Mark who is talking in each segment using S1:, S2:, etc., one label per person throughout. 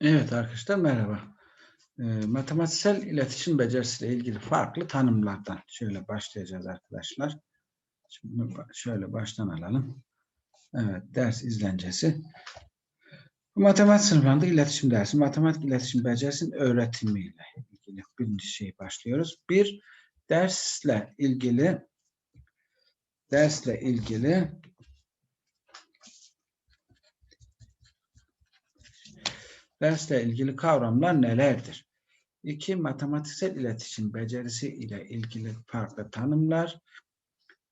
S1: Evet arkadaşlar merhaba. Ee, matematiksel iletişim becerisiyle ilgili farklı tanımlardan şöyle başlayacağız arkadaşlar. Şimdi şöyle baştan alalım. Evet ders izlencesi. Matematik sınıflarında iletişim dersi, matematik iletişim becerisinin öğretimiyle ilgili birinci şey başlıyoruz. Bir, dersle ilgili dersle ilgili dersle ilgili kavramlar nelerdir? 2. Matematiksel iletişim becerisi ile ilgili farklı tanımlar.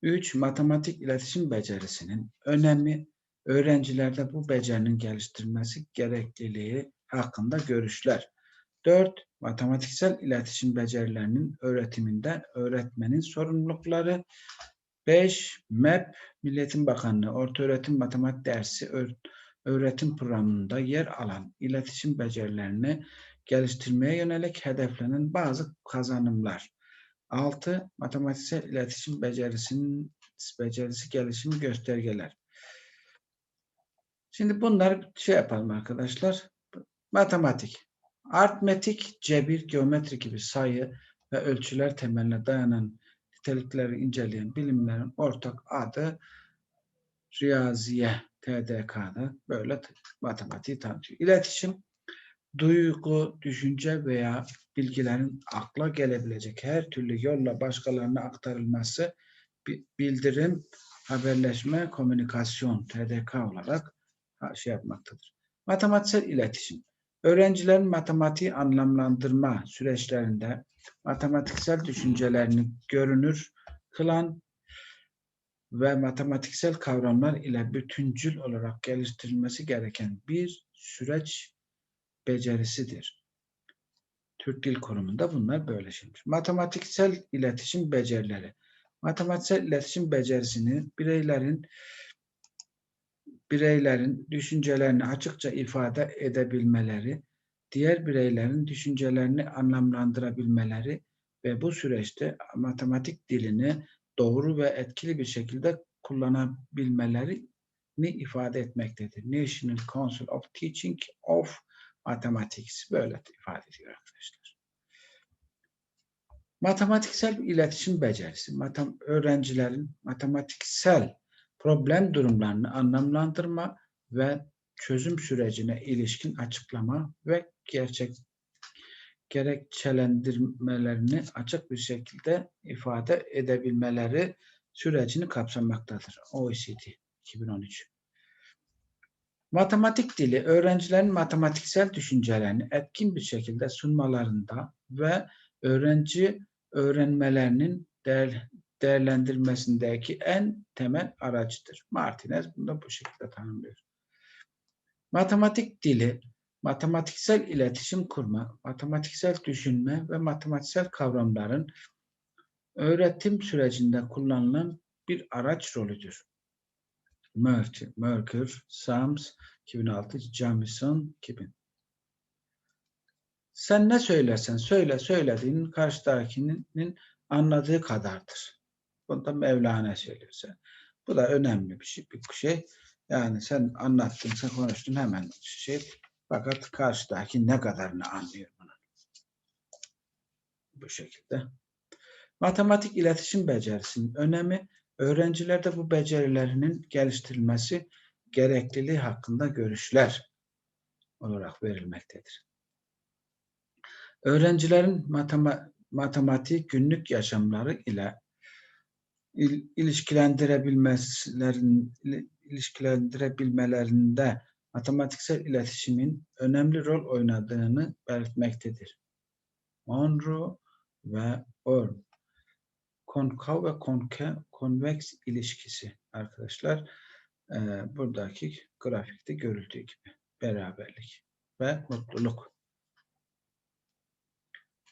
S1: 3. Matematik iletişim becerisinin önemi, öğrencilerde bu becerinin geliştirilmesi gerekliliği hakkında görüşler. 4. Matematiksel iletişim becerilerinin öğretiminde öğretmenin sorumlulukları. 5. MEP, Milletin Bakanlığı Ortaöğretim Matematik Dersi öğretim programında yer alan iletişim becerilerini geliştirmeye yönelik hedeflenen bazı kazanımlar. 6. Matematiksel iletişim becerisinin becerisi gelişimi göstergeler. Şimdi bunları şey yapalım arkadaşlar. Matematik, aritmetik, cebir, geometri gibi sayı ve ölçüler temeline dayanan nitelikleri inceleyen bilimlerin ortak adı riyaziye, TDK'da böyle matematiği tanıtıyor. İletişim, duygu, düşünce veya bilgilerin akla gelebilecek her türlü yolla başkalarına aktarılması bi- bildirim, haberleşme, komünikasyon, TDK olarak şey yapmaktadır. Matematiksel iletişim. Öğrencilerin matematiği anlamlandırma süreçlerinde matematiksel düşüncelerini görünür kılan ve matematiksel kavramlar ile bütüncül olarak geliştirilmesi gereken bir süreç becerisidir. Türk Dil Kurumu'nda bunlar böyle şeydir. Matematiksel iletişim becerileri. Matematiksel iletişim becerisini bireylerin bireylerin düşüncelerini açıkça ifade edebilmeleri, diğer bireylerin düşüncelerini anlamlandırabilmeleri ve bu süreçte matematik dilini doğru ve etkili bir şekilde kullanabilmelerini ifade etmektedir. National Council of Teaching of Mathematics böyle ifade ediyor arkadaşlar. Matematiksel iletişim becerisi, matem öğrencilerin matematiksel problem durumlarını anlamlandırma ve çözüm sürecine ilişkin açıklama ve gerçek gerekçelendirmelerini açık bir şekilde ifade edebilmeleri sürecini kapsamaktadır. OECD 2013. Matematik dili öğrencilerin matematiksel düşüncelerini etkin bir şekilde sunmalarında ve öğrenci öğrenmelerinin değer, değerlendirmesindeki en temel aracıdır. Martinez bunu da bu şekilde tanımlıyor. Matematik dili matematiksel iletişim kurma, matematiksel düşünme ve matematiksel kavramların öğretim sürecinde kullanılan bir araç rolüdür. Merker, Merker, Sams 2006, Jamison 2000. Sen ne söylersen söyle söylediğinin karşıdakinin anladığı kadardır. Bunu da Mevlana söylüyor. Sen. Bu da önemli bir şey. Bir şey. Yani sen anlattın, sen konuştun hemen şey. Fakat karşıdaki ne kadarını anlıyor bunu. Bu şekilde. Matematik iletişim becerisinin önemi, öğrencilerde bu becerilerinin geliştirilmesi gerekliliği hakkında görüşler olarak verilmektedir. Öğrencilerin matema matematiği günlük yaşamları ile il ilişkilendirebilmelerin ilişkilendirebilmelerinde matematiksel iletişimin önemli rol oynadığını belirtmektedir. Monroe ve Orm konkav ve konke, konveks ilişkisi arkadaşlar e, buradaki grafikte görüldüğü gibi beraberlik ve mutluluk.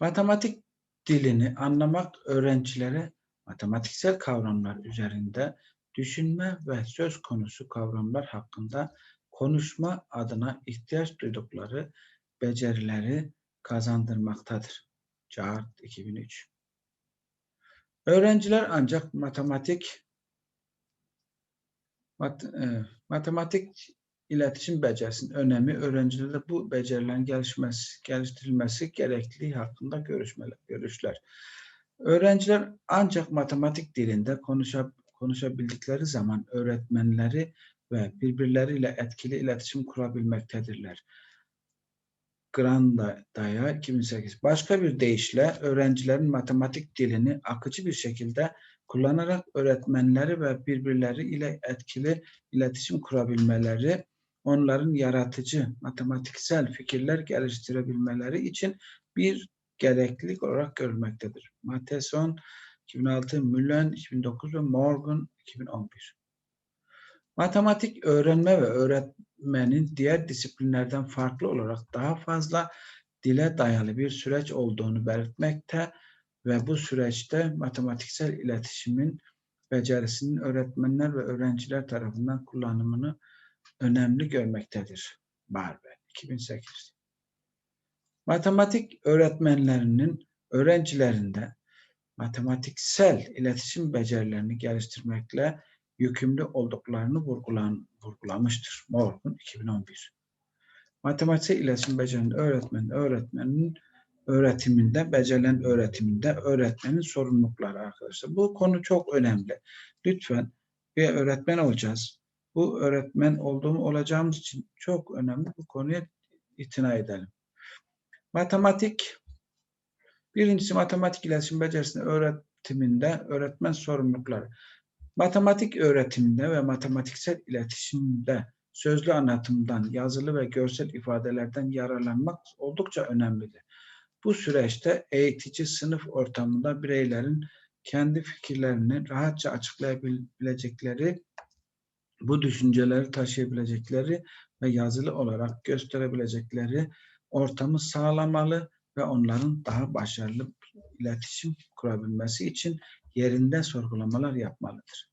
S1: Matematik dilini anlamak öğrencilere matematiksel kavramlar üzerinde düşünme ve söz konusu kavramlar hakkında konuşma adına ihtiyaç duydukları becerileri kazandırmaktadır. Cart 2003 Öğrenciler ancak matematik mat, e, matematik iletişim becerisinin önemi, öğrencilerde bu becerilerin gelişmesi, geliştirilmesi gerekliliği hakkında görüşmeler, görüşler. Öğrenciler ancak matematik dilinde konuşa, konuşabildikleri zaman öğretmenleri ve birbirleriyle etkili iletişim kurabilmektedirler. Grandaya 2008. Başka bir deyişle öğrencilerin matematik dilini akıcı bir şekilde kullanarak öğretmenleri ve birbirleri ile etkili iletişim kurabilmeleri, onların yaratıcı matematiksel fikirler geliştirebilmeleri için bir gereklilik olarak görülmektedir. Matheson 2006, Mullen 2009 ve Morgan 2011. Matematik öğrenme ve öğretmenin diğer disiplinlerden farklı olarak daha fazla dile dayalı bir süreç olduğunu belirtmekte ve bu süreçte matematiksel iletişimin becerisinin öğretmenler ve öğrenciler tarafından kullanımını önemli görmektedir. Barber 2008. Matematik öğretmenlerinin öğrencilerinde matematiksel iletişim becerilerini geliştirmekle yükümlü olduklarını vurgulan, vurgulamıştır. Morgan 2011. Matematiksel iletişim becerilerinin öğretmenin, öğretmenin öğretiminde, becerilen öğretiminde öğretmenin sorumlulukları arkadaşlar. Bu konu çok önemli. Lütfen bir öğretmen olacağız. Bu öğretmen olduğum olacağımız için çok önemli bu konuya itina edelim. Matematik birincisi matematik iletişim becerisinin öğretiminde öğretmen sorumlulukları. Matematik öğretiminde ve matematiksel iletişimde sözlü anlatımdan, yazılı ve görsel ifadelerden yararlanmak oldukça önemlidir. Bu süreçte eğitici sınıf ortamında bireylerin kendi fikirlerini rahatça açıklayabilecekleri, bu düşünceleri taşıyabilecekleri ve yazılı olarak gösterebilecekleri ortamı sağlamalı ve onların daha başarılı iletişim kurabilmesi için yerinde sorgulamalar yapmalıdır.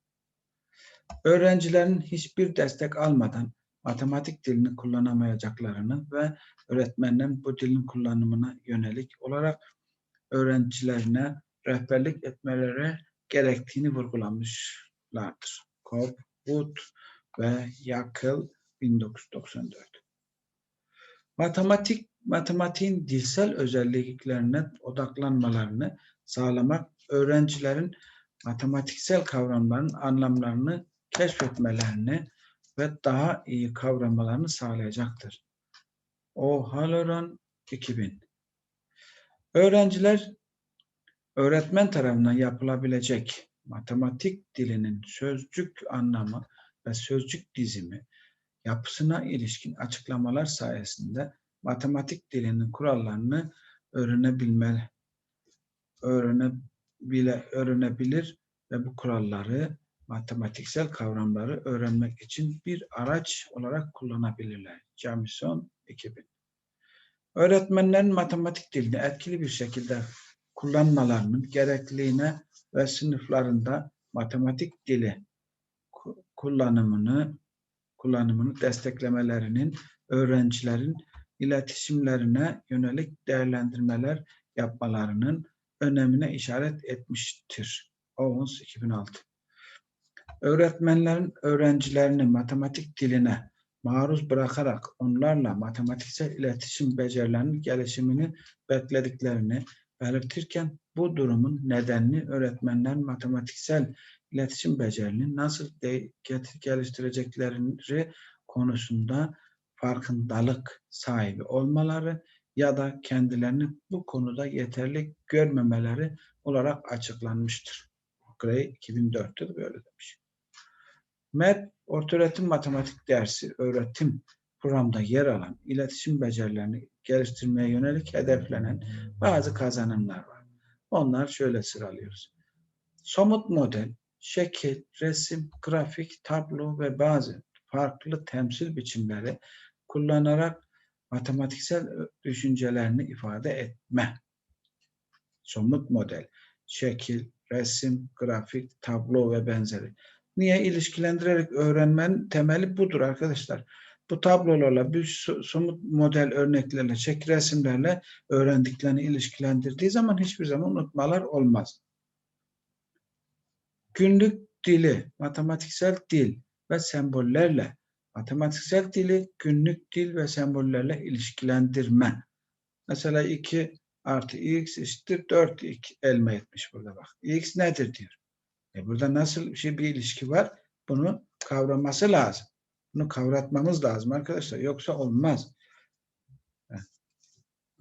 S1: Öğrencilerin hiçbir destek almadan matematik dilini kullanamayacaklarını ve öğretmenlerin bu dilin kullanımına yönelik olarak öğrencilerine rehberlik etmeleri gerektiğini vurgulamışlardır. Cobb, Wood ve Yakıl 1994. Matematik, matematiğin dilsel özelliklerine odaklanmalarını sağlamak öğrencilerin matematiksel kavramların anlamlarını keşfetmelerini ve daha iyi kavramalarını sağlayacaktır. O'Halloran 2000 Öğrenciler öğretmen tarafından yapılabilecek matematik dilinin sözcük anlamı ve sözcük dizimi yapısına ilişkin açıklamalar sayesinde matematik dilinin kurallarını öğrenebilmeli, öğrenebile, öğrenebilir ve bu kuralları matematiksel kavramları öğrenmek için bir araç olarak kullanabilirler. Jamison 2000. Öğretmenlerin matematik dilini etkili bir şekilde kullanmalarının gerekliliğine ve sınıflarında matematik dili kullanımını kullanımını desteklemelerinin öğrencilerin iletişimlerine yönelik değerlendirmeler yapmalarının önemine işaret etmiştir. Owens 2006 öğretmenlerin öğrencilerini matematik diline maruz bırakarak onlarla matematiksel iletişim becerilerinin gelişimini beklediklerini belirtirken bu durumun nedenini öğretmenlerin matematiksel iletişim becerilerini nasıl geliştirecekleri konusunda farkındalık sahibi olmaları ya da kendilerini bu konuda yeterli görmemeleri olarak açıklanmıştır. Gray 2004'te de böyle demiş. MEP, ortaöğretim matematik dersi öğretim programda yer alan iletişim becerilerini geliştirmeye yönelik hedeflenen bazı kazanımlar var. Onlar şöyle sıralıyoruz. Somut model, şekil, resim, grafik, tablo ve bazı farklı temsil biçimleri kullanarak matematiksel düşüncelerini ifade etme. Somut model, şekil, resim, grafik, tablo ve benzeri. Niye? ilişkilendirerek öğrenmenin temeli budur arkadaşlar. Bu tablolarla, bir somut model örneklerle, çek resimlerle öğrendiklerini ilişkilendirdiği zaman hiçbir zaman unutmalar olmaz. Günlük dili, matematiksel dil ve sembollerle Matematiksel dili günlük dil ve sembollerle ilişkilendirme. Mesela 2 artı x eşittir 4 elma etmiş burada bak. x nedir diyor. E burada nasıl bir şey bir ilişki var? Bunu kavraması lazım. Bunu kavratmamız lazım arkadaşlar. Yoksa olmaz.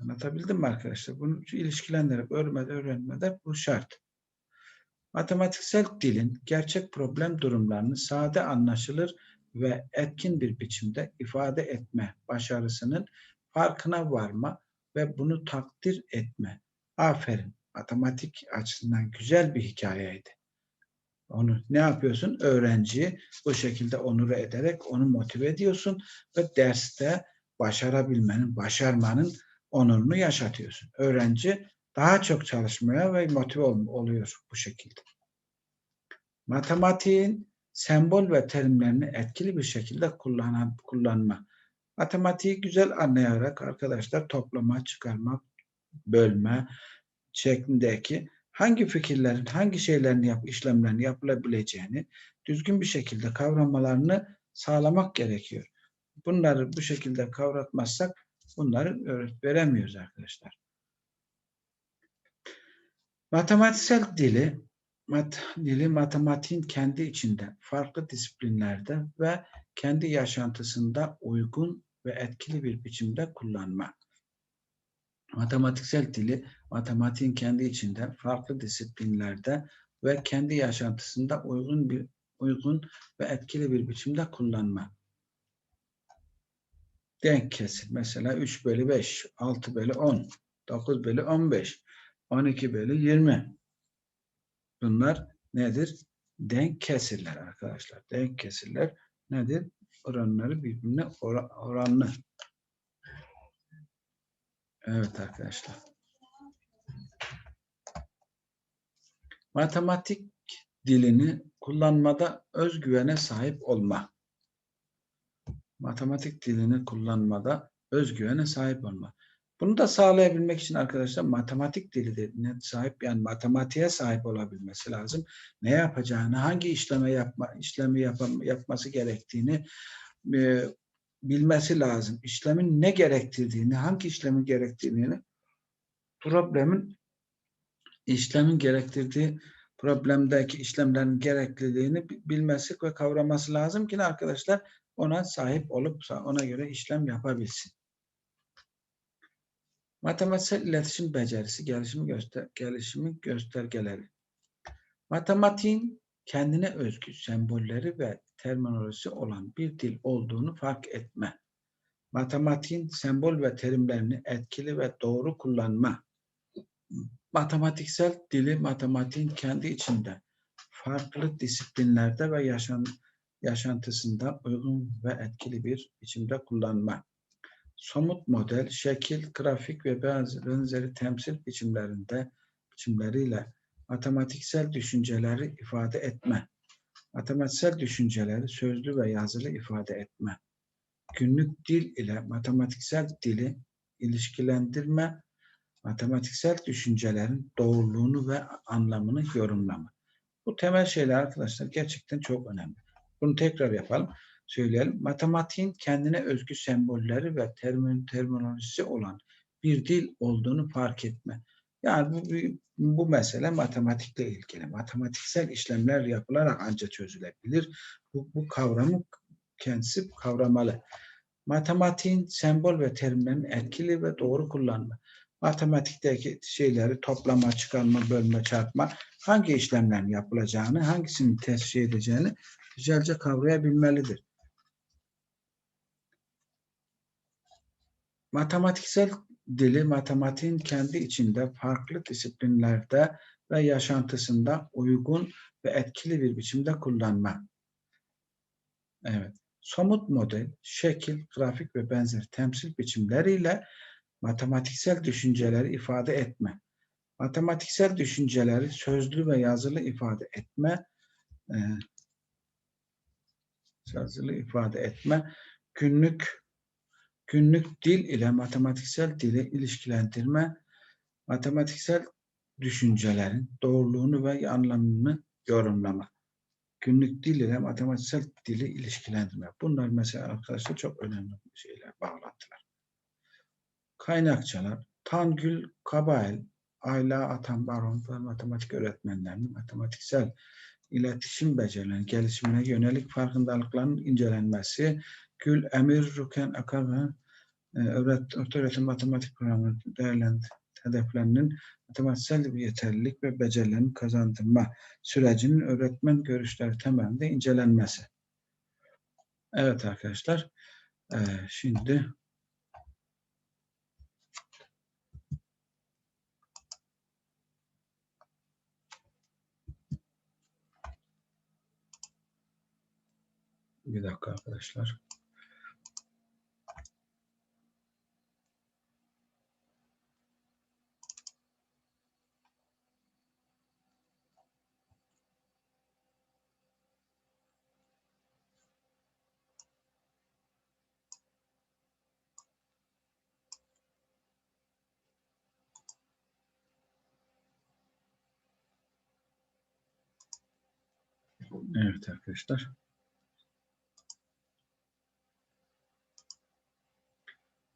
S1: Anlatabildim mi arkadaşlar? Bunu ilişkilendirip örmede öğrenmede bu şart. Matematiksel dilin gerçek problem durumlarını sade anlaşılır ve etkin bir biçimde ifade etme başarısının farkına varma ve bunu takdir etme. Aferin. Matematik açısından güzel bir hikayeydi. Onu ne yapıyorsun? Öğrenciyi bu şekilde onur ederek onu motive ediyorsun ve derste başarabilmenin, başarmanın onurunu yaşatıyorsun. Öğrenci daha çok çalışmaya ve motive ol oluyor bu şekilde. Matematiğin sembol ve terimlerini etkili bir şekilde kullanan, kullanma. Matematiği güzel anlayarak arkadaşlar toplama, çıkarma, bölme şeklindeki hangi fikirlerin, hangi şeylerin yap, işlemlerin yapılabileceğini düzgün bir şekilde kavramalarını sağlamak gerekiyor. Bunları bu şekilde kavratmazsak bunları öğret veremiyoruz arkadaşlar. Matematiksel dili mat, dili matematiğin kendi içinde farklı disiplinlerde ve kendi yaşantısında uygun ve etkili bir biçimde kullanma. Matematiksel dili matematiğin kendi içinde farklı disiplinlerde ve kendi yaşantısında uygun bir uygun ve etkili bir biçimde kullanma. Denk kesim mesela 3 bölü 5, 6 bölü 10, 9 bölü 15, 12 bölü 20. Bunlar nedir? Denk kesirler arkadaşlar. Denk kesirler nedir? Oranları birbirine oranlı. Evet arkadaşlar. Matematik dilini kullanmada özgüvene sahip olma. Matematik dilini kullanmada özgüvene sahip olma. Bunu da sağlayabilmek için arkadaşlar matematik diline sahip yani matematiğe sahip olabilmesi lazım. Ne yapacağını, hangi işleme yapma, işlemi yap, yapması gerektiğini e, bilmesi lazım. İşlemin ne gerektirdiğini, hangi işlemin gerektirdiğini, problemin işlemin gerektirdiği problemdeki işlemlerin gerekliliğini bilmesi ve kavraması lazım ki arkadaşlar ona sahip olup ona göre işlem yapabilsin. Matematiksel iletişim becerisi gelişimi, göster gelişimi göstergeleri. Matematiğin kendine özgü sembolleri ve terminolojisi olan bir dil olduğunu fark etme. Matematiğin sembol ve terimlerini etkili ve doğru kullanma. Matematiksel dili matematiğin kendi içinde farklı disiplinlerde ve yaşam, yaşantısında uygun ve etkili bir biçimde kullanma. Somut model, şekil, grafik ve benzeri temsil biçimlerinde biçimleriyle matematiksel düşünceleri ifade etme matematiksel düşünceleri sözlü ve yazılı ifade etme, günlük dil ile matematiksel dili ilişkilendirme, matematiksel düşüncelerin doğruluğunu ve anlamını yorumlama. Bu temel şeyler arkadaşlar gerçekten çok önemli. Bunu tekrar yapalım, söyleyelim. Matematiğin kendine özgü sembolleri ve termin, terminolojisi olan bir dil olduğunu fark etme. Yani bu, bu mesele matematikle ilgili. Matematiksel işlemler yapılarak ancak çözülebilir. Bu, bu kavramı kendisi kavramalı. Matematiğin sembol ve terimlerin etkili ve doğru kullanma. Matematikteki şeyleri toplama, çıkarma, bölme, çarpma hangi işlemlerin yapılacağını, hangisini teşhis edeceğini güzelce kavrayabilmelidir. Matematiksel dili matematiğin kendi içinde farklı disiplinlerde ve yaşantısında uygun ve etkili bir biçimde kullanma. Evet. Somut model, şekil, grafik ve benzeri temsil biçimleriyle matematiksel düşünceleri ifade etme. Matematiksel düşünceleri sözlü ve yazılı ifade etme, e, yazılı ifade etme, günlük günlük dil ile matematiksel dili ilişkilendirme, matematiksel düşüncelerin doğruluğunu ve anlamını yorumlama. günlük dil ile matematiksel dili ilişkilendirme. Bunlar mesela arkadaşlar çok önemli şeyler, bağlantılar. Kaynakçalar, Tangül Kabail, Ayla Atan Baron ve matematik öğretmenlerinin matematiksel iletişim becerilerinin gelişimine yönelik farkındalıkların incelenmesi, Gül Emir Ruken Akar ve e, öğret, orta öğretim matematik programı değerlendir hedeflerinin matematiksel bir yeterlilik ve becerilerini kazandırma sürecinin öğretmen görüşleri temelinde incelenmesi. Evet arkadaşlar, e, şimdi bir dakika arkadaşlar. Evet arkadaşlar.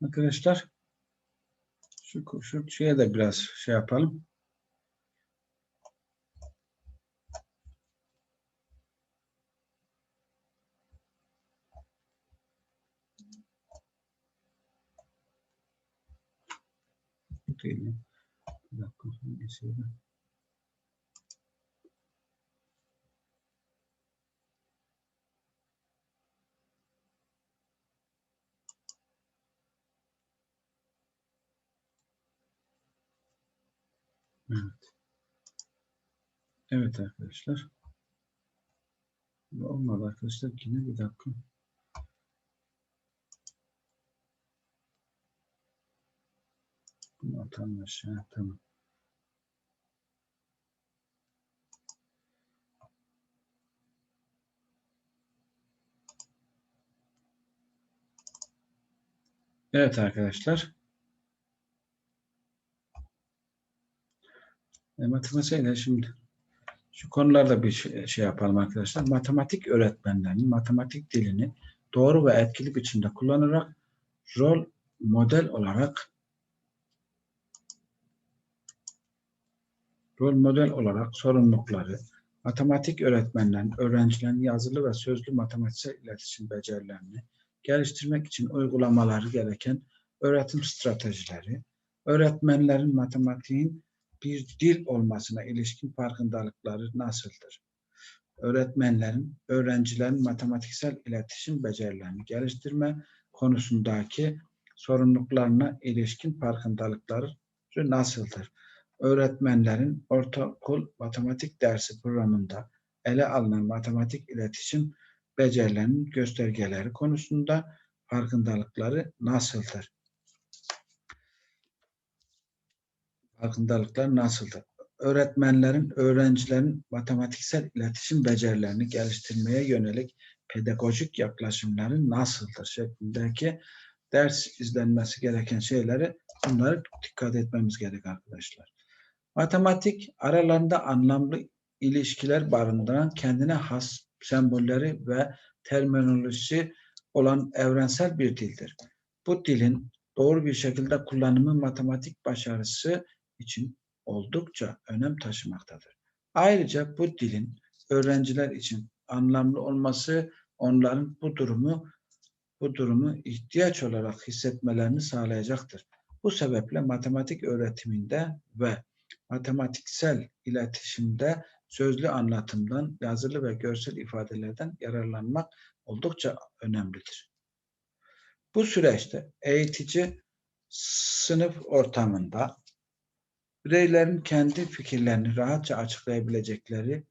S1: Arkadaşlar şu, şu şeye de biraz şey yapalım. Değil mi? Bir dakika. hangisiydi? Evet. Evet arkadaşlar. Olmadı arkadaşlar. Yine bir dakika. Bunu atalım aşağı. Tamam. Evet arkadaşlar. E, matematiğiyle şimdi şu konularda bir şey, şey yapalım arkadaşlar. Matematik öğretmenlerinin matematik dilini doğru ve etkili biçimde kullanarak rol model olarak rol model olarak sorumlulukları, matematik öğretmenlerin öğrencilerin yazılı ve sözlü matematiksel iletişim becerilerini geliştirmek için uygulamaları gereken öğretim stratejileri, öğretmenlerin matematiğin bir dil olmasına ilişkin farkındalıkları nasıldır? Öğretmenlerin, öğrencilerin matematiksel iletişim becerilerini geliştirme konusundaki sorumluluklarına ilişkin farkındalıkları nasıldır? Öğretmenlerin ortaokul matematik dersi programında ele alınan matematik iletişim becerilerinin göstergeleri konusunda farkındalıkları nasıldır? Farkındalıklar nasıldır? Öğretmenlerin, öğrencilerin matematiksel iletişim becerilerini geliştirmeye yönelik pedagojik yaklaşımları nasıldır şeklindeki ders izlenmesi gereken şeyleri bunları dikkat etmemiz gerek arkadaşlar. Matematik aralarında anlamlı ilişkiler barındıran kendine has sembolleri ve terminolojisi olan evrensel bir dildir. Bu dilin doğru bir şekilde kullanımı matematik başarısı için oldukça önem taşımaktadır. Ayrıca bu dilin öğrenciler için anlamlı olması onların bu durumu bu durumu ihtiyaç olarak hissetmelerini sağlayacaktır. Bu sebeple matematik öğretiminde ve matematiksel iletişimde sözlü anlatımdan, yazılı ve görsel ifadelerden yararlanmak oldukça önemlidir. Bu süreçte eğitici sınıf ortamında bireylerin kendi fikirlerini rahatça açıklayabilecekleri,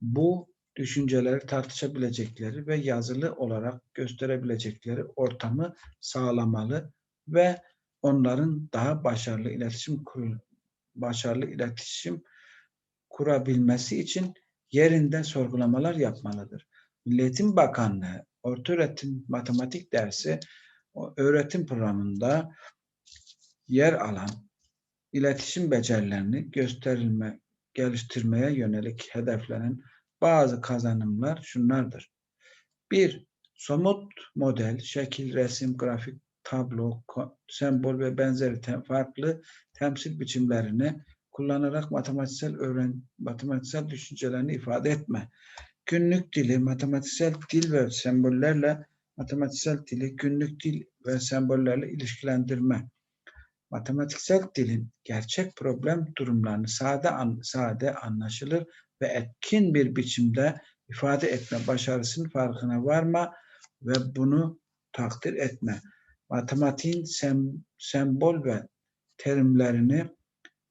S1: bu düşünceleri tartışabilecekleri ve yazılı olarak gösterebilecekleri ortamı sağlamalı ve onların daha başarılı iletişim başarılı iletişim kurabilmesi için yerinde sorgulamalar yapmalıdır. Milletin Bakanlığı ortaöğretim matematik dersi öğretim programında yer alan iletişim becerilerini gösterilme, geliştirmeye yönelik hedeflenen bazı kazanımlar şunlardır. Bir, somut model, şekil, resim, grafik, tablo, sembol ve benzeri tem- farklı temsil biçimlerini kullanarak matematiksel öğren matematiksel düşüncelerini ifade etme. Günlük dili, matematiksel dil ve sembollerle matematiksel dili günlük dil ve sembollerle ilişkilendirme. Matematiksel dilin gerçek problem durumlarını sade an, sade anlaşılır ve etkin bir biçimde ifade etme başarısının farkına varma ve bunu takdir etme. Matematiğin sem, sembol ve terimlerini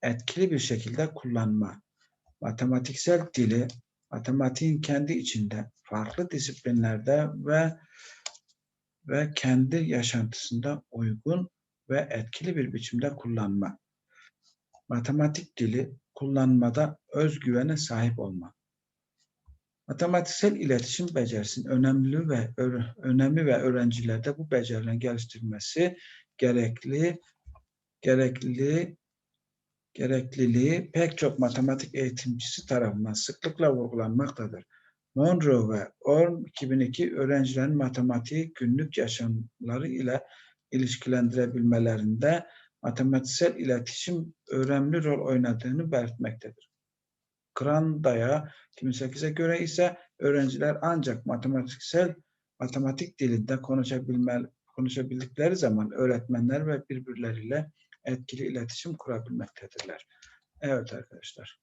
S1: etkili bir şekilde kullanma. Matematiksel dili matematiğin kendi içinde farklı disiplinlerde ve ve kendi yaşantısında uygun ve etkili bir biçimde kullanma. Matematik dili kullanmada özgüvene sahip olma. Matematiksel iletişim becerisinin önemli ve önemi ve öğrencilerde bu becerilerin geliştirilmesi gerekli gerekli gerekliliği pek çok matematik eğitimcisi tarafından sıklıkla vurgulanmaktadır. Monroe ve Orm 2002 öğrencilerin matematiği günlük yaşamları ile ilişkilendirebilmelerinde matematiksel iletişim önemli rol oynadığını belirtmektedir. Grandaya 2008'e göre ise öğrenciler ancak matematiksel matematik dilinde konuşabilme, konuşabildikleri zaman öğretmenler ve birbirleriyle etkili iletişim kurabilmektedirler. Evet arkadaşlar.